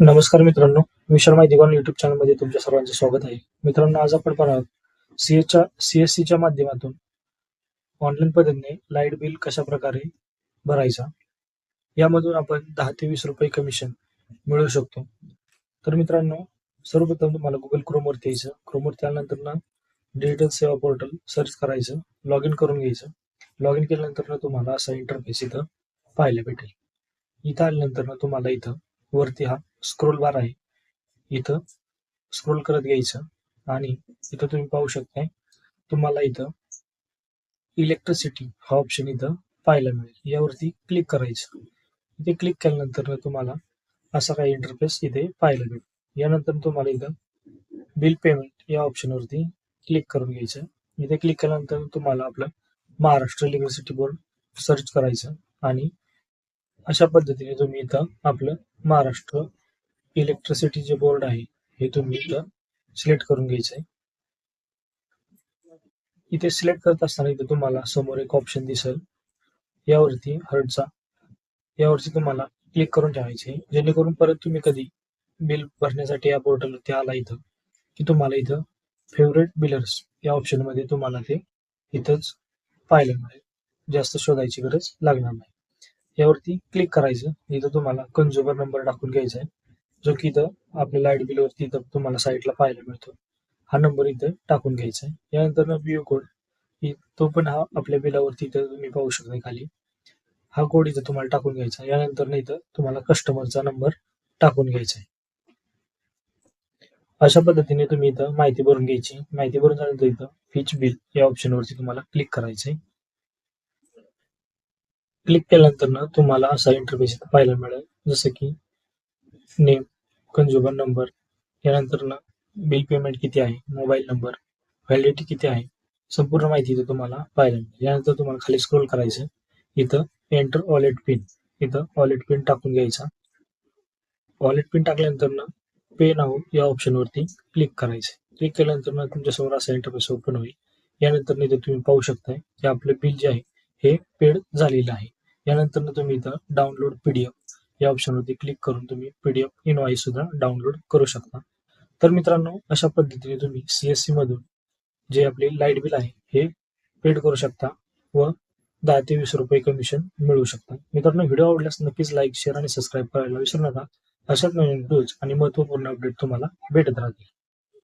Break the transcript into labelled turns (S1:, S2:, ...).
S1: नमस्कार मित्रांनो मी शर्मा दिवान युट्यूब चॅनलमध्ये तुमच्या सर्वांचे स्वागत आहे. मित्रांनो आज आपण पाहणार सीएच्या सीएससीच्या माध्यमातून ऑनलाईन पद्धतीने लाइट बिल कशा प्रकारे भरायचा? यामधून आपण दहा ते वीस रुपये कमिशन मिळवू शकतो. तर मित्रांनो सर्वप्रथम तुम्हाला गुगल क्रोमवरती यायचं. क्रोमवरती आल्यानंतर ना डिजिटल सेवा पोर्टल सर्च करायचं लॉग इन करून घ्यायचं. लॉग इन केल्यानंतर ना तुम्हाला असा इंटरफेस इथं पाहायला भेटेल. इथं आल्यानंतर ना तुम्हाला इथं वरती हा स्क्रोल बार आहे. इथं स्क्रोल करत घ्यायचं आणि इथं तुम्ही पाहू शकताय तुम्हाला इथं इलेक्ट्रिसिटी हा ऑप्शन इथं पाहायला मिळेल. यावरती क्लिक करायचं. इथे क्लिक केल्यानंतर तुम्हाला असा काही इंटरफेस इथे पाहायला मिळेल. यानंतर तुम्हाला इथं बिल पेमेंट या ऑप्शनवरती क्लिक करून घ्यायचं. इथे क्लिक केल्यानंतर तुम्हाला आपलं महाराष्ट्र इलेक्ट्रिसिटी बोर्ड सर्च करायचं आणि अशा पद्धतीने तुम्ही इथं आपलं महाराष्ट्र इलेक्ट्रिसिटी जे बोर्ड आहे हे तुम्ही इथं सिलेक्ट करून घ्यायचं आहे. इथे सिलेक्ट करत असताना इथे तुम्हाला समोर एक ऑप्शन दिसेल. यावरती हर्टचा यावरती तुम्हाला क्लिक करून ठेवायचे जेणेकरून परत तुम्ही कधी बिल भरण्यासाठी या पोर्टलवरती आला इथं की तुम्हाला इथं फेवरेट बिलर्स या ऑप्शनमध्ये तुम्हाला ते इथंच पाहायला मिळेल. जास्त शोधायची गरज लागणार नाही. यावरती क्लिक करायचं. इथं तुम्हाला कन्झ्युमर नंबर टाकून घ्यायचा आहे. जो की इथं आपल्या लाइट बिलवरती इथं तुम्हाला साईटला पाहायला मिळतो. हा नंबर इथं टाकून घ्यायचा आहे. यानंतर व्यू कोड तो पण हा आपल्या बिलावरती इथं तुम्ही पाहू शकता खाली. हा कोड इथं तुम्हाला टाकून घ्यायचा आहे. यानंतर इथं तुम्हाला कस्टमरचा नंबर टाकून घ्यायचा आहे. अशा पद्धतीने तुम्ही इथं माहिती भरून घ्यायची. माहिती भरून झाल्यानंतर इथं फिच बिल या ऑप्शन वरती तुम्हाला क्लिक करायचंय क्लिक केल्यानंतर ना तुम्हाला असा इंटरफेस इथं पाहायला मिळेल. जसं की नेम कन्झ्युमर नंबर यानंतर ना बिल पेमेंट किती आहे मोबाईल नंबर व्हॅलिडिटी किती आहे संपूर्ण माहिती इथं तुम्हाला पाहायला मिळेल. यानंतर तुम्हाला खाली स्क्रोल करायचं इथं एंटर वॉलेट पिन इथं वॉलेट पिन टाकून घ्यायचा. वॉलेट पिन टाकल्यानंतर ना पे नाव या ऑप्शन वरती क्लिक करायचं क्लिक केल्यानंतर ना तुमच्यासमोर असा इंटरफेस ओपन होईल. यानंतर इथं तुम्ही पाहू शकताय की आपलं बिल जे आहे हे पेड झालेलं आहे. यानंतर तुम्ही इथं डाउनलोड पीडीएफ या ऑप्शनवरती क्लिक करून तुम्ही पीडीएफ इनवाईस सुद्धा डाउनलोड करू शकता. तर मित्रांनो अशा पद्धतीने तुम्ही सीएससी मधून जे आपले लाइट बिल आहे हे पेड करू शकता व दहा ते वीस रुपये कमिशन मिळवू शकता. मित्रांनो व्हिडिओ आवडल्यास नक्कीच लाईक शेअर आणि सबस्क्राईब करायला विसरू नका. अशाच नवीन व्हिडिओज आणि महत्त्वपूर्ण अपडेट तुम्हाला भेटत राहतील.